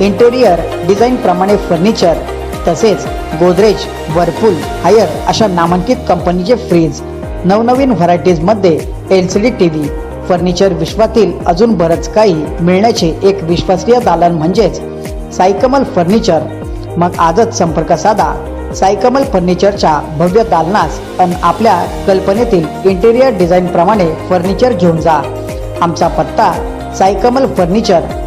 Interior design प्रमाणे furniture तसेच Godrej Whirlpool Haier अशा नामांकित कंपनीचे फ्रीज नवनवीन व्हरायटीजमध्ये L C D T V furniture विश्वातील अजून बरंच काही मिळण्याचे एक विश्वासनीय दालन म्हणजेच सायकमल फर्निचर मग आजच संपर्क साधा. सायकमल फर्निचरच्या भव्य दालनास आणि आपल्या कल्पनेतील इंटेरियर डिझाईन प्रमाणे फर्निचर घेऊन जा. आमचा पत्ता Saikamal furniture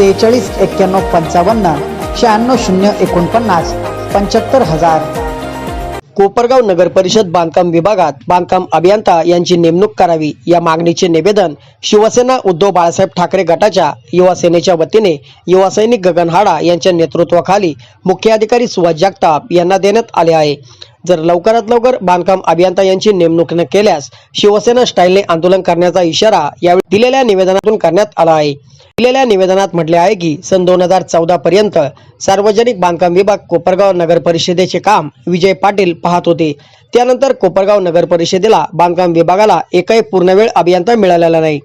सेहेचाळीस एक्क्याण्णव पंचावन्न शहाण्णव शून्य एकोणपन्नास पंच्याहत्तर हजार. कोपरगाव नगर परिषद बांधकाम विभागात बांधकाम अभियंता यांची नेमणूक करावी या मागणीचे निवेदन शिवसेना उद्धव बाळासाहेब ठाकरे गटाच्या युवा सेनेच्या वतीने युवा सैनिक गगन हाडा यांच्या नेतृत्वाखाली मुख्याधिकारी सुभाष जगताप यांना देण्यात आले आहे. जर लवकरात लवकर बांधकाम अभियंता यांची नेमणूक न केल्यास शिवसेना स्टाईलने आंदोलन करण्याचा इशारा यावेळी दिलेल्या निवेदनातून करण्यात आला आहे. दिलेल्या निवेदनात म्हटले आहे की सन दोन हजार चौदा पर्यंत सार्वजनिक बांधकाम विभाग कोपरगाव नगर परिषदेचे काम विजय पाटील पाहत होते. त्यानंतर कोपरगाव नगर परिषदेला बांधकाम विभागाला एकही पूर्णवेळ अभियंता मिळालेला नाही.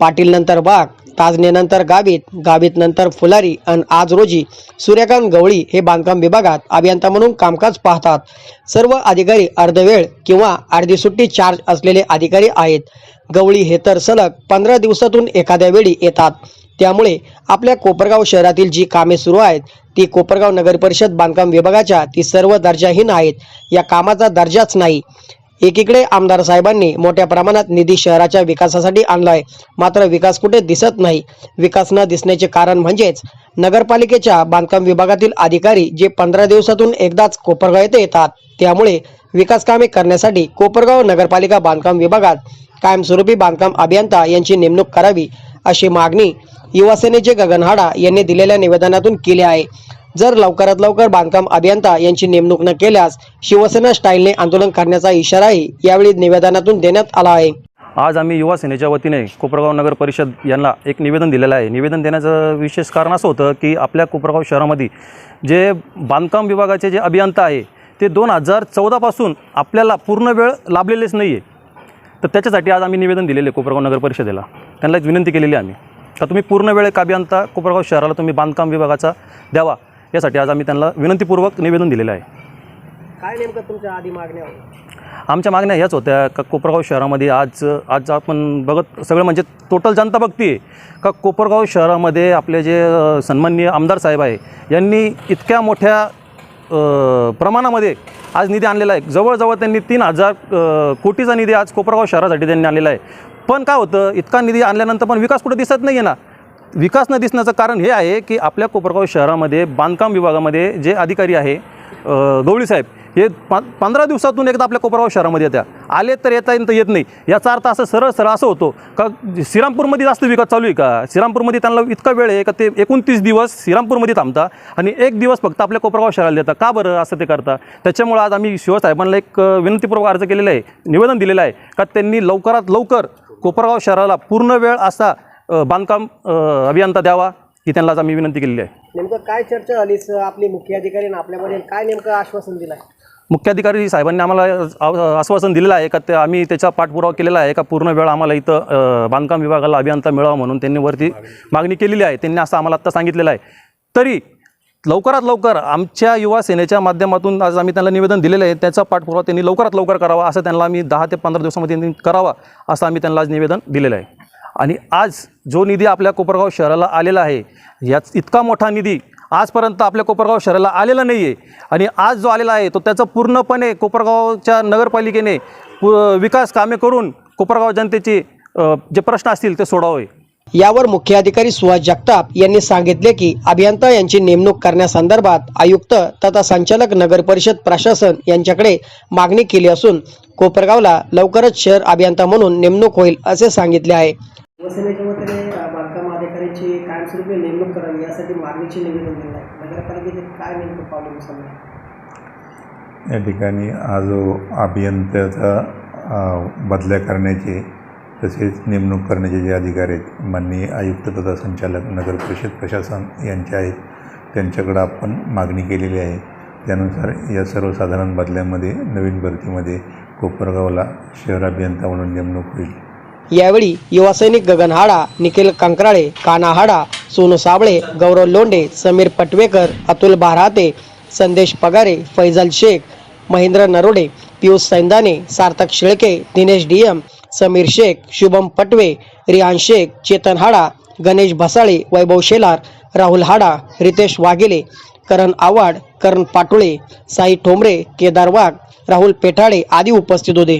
पाटील नंतर बाग ताजनेनंतर गावित गावित नंतर फुलारी आणि आज रोजी सूर्यकांत गवळी हे बांधकाम विभागात अभियंता म्हणून कामकाज पाहतात. सर्व अधिकारी अर्धवेळ किंवा अर्धी सुट्टी चार्ज असलेले अधिकारी आहेत. गवळी हे तर सलग पंधरा दिवसातून एखाद्या वेळी येतात. त्यामुळे आपल्या कोपरगाव शहरातील जी कामे सुरू आहेत ती कोपरगाव नगर परिषद बांधकाम विभागाच्या ती सर्व दर्जाहीन आहेत. या कामाचा दर्जाच नाही. एकीकडे आमदार साहेबांनी मोठ्या प्रमाणात निधी शहराच्या विकासासाठी आणलाय. मात्र विकास कुठे दिसत नाही. विकास न दिसण्याचे कारण म्हणजेच नगरपालिकेच्या बांधकाम विभागातील अधिकारी जे पंधरा दिवसातून एकदाच कोपरगाव येथे येतात. त्यामुळे विकास कामे करण्यासाठी कोपरगाव नगरपालिका बांधकाम विभागात कायमस्वरूपी बांधकाम अभियंता यांची नेमणूक करावी अशी मागणी युवासेनेचे गगन हाडा यांनी दिलेल्या निवेदनातून केली आहे. जर लवकरात लवकर बांधकाम अभियंता यांची नेमणूक न केल्यास शिवसेना स्टाईलने आंदोलन करण्याचा इशाराही यावेळी निवेदनातून देण्यात आला आहे. आज आम्ही युवा सेनेच्या वतीने कोपरगाव नगर परिषद यांना एक निवेदन दिलेलं आहे. निवेदन देण्याचं विशेष कारण असं होतं की आपल्या कोपरगाव शहरामध्ये जे बांधकाम विभागाचे जे अभियंता आहे ते दोन हजार चौदापासून आपल्याला पूर्ण वेळ लाभलेलेच नाही आहे तर त्याच्यासाठी आज आम्ही निवेदन दिलेले कोपरगाव नगर परिषदेला. त्यांना एक विनंती केलेली आम्ही. तर तुम्ही पूर्ण वेळ एक अभियंता कोपरगाव शहराला तुम्ही बांधकाम विभागाचा द्यावा. यासाठी आज आम्ही त्यांना विनंतीपूर्वक निवेदन दिलेलं आहे. काय नेमकं तुमच्या आधी मागण्या आमच्या मागण्या ह्याच होत्या का कोपरगाव शहरामध्ये आज आज आपण बघत सगळं म्हणजे टोटल जनता बघते का कोपरगाव शहरामध्ये आपले जे अ, सन्माननीय आमदार साहेब आहे यांनी इतक्या मोठ्या अ, प्रमाणामध्ये आज निधी आणलेला आहे. जवळजवळ त्यांनी तीन हजार अ, कोटीचा निधी आज कोपरगाव शहरासाठी त्यांनी आणलेला आहे. पण काय होतं इतका निधी आणल्यानंतर पण विकास कुठे दिसत नाही आहे ना. विकास न दिसण्याचं कारण हे आहे की आपल्या कोपरगाव शहरामध्ये बांधकाम विभागामध्ये जे अधिकारी आहे गवळी साहेब हे पा पंधरा दिवसातून एकदा आपल्या कोपरगाव शहरामध्ये येत्या. आले तर येता येत येत नाही. याचा अर्थ असं सरळ सरळ असं होतो का श्रीरामपूरमध्ये जास्त विकास चालू आहे का? श्रीरामपूरमध्ये त्यांना इतका वेळ आहे का ते एकोणतीस दिवस श्रीरामपूरमध्ये थांबता आणि एक दिवस फक्त आपल्या कोपरगाव शहराला देतात का बरं असं ते करता? त्याच्यामुळं आज आम्ही शिवसाहेबांना एक विनंतीपूर्वक अर्ज केलेला आहे निवेदन दिलेलं आहे का त्यांनी लवकरात लवकर कोपरगाव शहराला पूर्ण वेळ असा अ, बांधकाम अ, अभियंता द्यावा ही त्यांना आज आम्ही विनंती केलेली आहे. नेमकं काय चर्चा झाली? आपले मुख्य अधिकारी आपल्यामध्ये काय नेमकं आश्वासन दिलं मुख्याधिकारी साहेबांनी आम्हाला आव- आश्वासन दिलेलं आहे का ते आम्ही त्याचा पाठपुरावा केलेला आहे का? पूर्ण वेळ आम्हाला इथं अ, बांधकाम विभागाला अभियंता मिळावा म्हणून त्यांनी वरती मागणी केलेली आहे. त्यांनी असं आम्हाला आत्ता सांगितलेलं आहे. तरी लवकरात लवकर आमच्या युवा सेनेच्या माध्यमातून आज आम्ही त्यांना निवेदन दिलेलं आहे. त्याचा पाठपुरावा त्यांनी लवकरात लवकर करावा असं त्यांना आम्ही दहा ते पंधरा दिवसामध्ये त्यांनी करावा असं आम्ही त्यांना आज निवेदन दिलेलं आहे. आणि आज जो निधी आपल्या कोपरगाव शहराला आलेला आहे याच इतका मोठा निधी आजपर्यंत आपल्या कोपरगाव शहराला आलेला नाही आहे आणि आज जो आलेला आहे तो त्याचं पूर्णपणे कोपरगावच्या नगरपालिकेने पु विकास कामे करून कोपरगाव जनतेचे जे प्रश्न असतील ते सोडावे यावर मुख्याधिकारी सुहास जगताप यांनी सांगितले की अभियंता यांची नेमणूक करण्यासंदर्भात आयुक्त तथा संचालक नगर परिषद प्रशासन यांच्याकडे मागणी केली असून कोपरगावला लवकरच शहर अभियंता म्हणून नेमणूक होईल असे सांगितले आहे. शिवसेनेच्या वतीने बांधकाम अधिकाऱ्यांची कायमस्वरूपी नेमणूक करावी यासाठी मागणीचे निवेदन दिलं आहे. नगरपालिकेचे काय नेमकं पावलं उचललं या ठिकाणी हा जो अभियंत्याचा बदल्या करण्याचे तसेच नेमणूक करण्याचे जे अधिकारी आहेत माननीय आयुक्त तथा संचालक नगर परिषद प्रशासन यांचे आहेत त्यांच्याकडं आपण मागणी केलेली आहे. त्यानुसार या सर्वसाधारण बदल्यामध्ये नवीन भरतीमध्ये कोपरगावला शहर अभियंता म्हणून नेमणूक होईल. यावेळी युवासैनिक गगन हाडा निखिल कंकराळे काना हाडा सोनू साबळे गौरव लोंडे समीर पटवेकर अतुल बाराते संदेश पगारे फैजल शेख महेंद्र नरोडे पियुष सैंदाने सार्थक शेळके दिनेश डीएम समीर शेख शुभम पटवे रियान शेख चेतन हाडा गणेश भसाळे वैभव शेलार राहुल हाडा रितेश वाघेले करण आव्हाड करण पाटोळे साई ठोंबरे केदार वाघ राहुल पेठाडे आदी उपस्थित होते.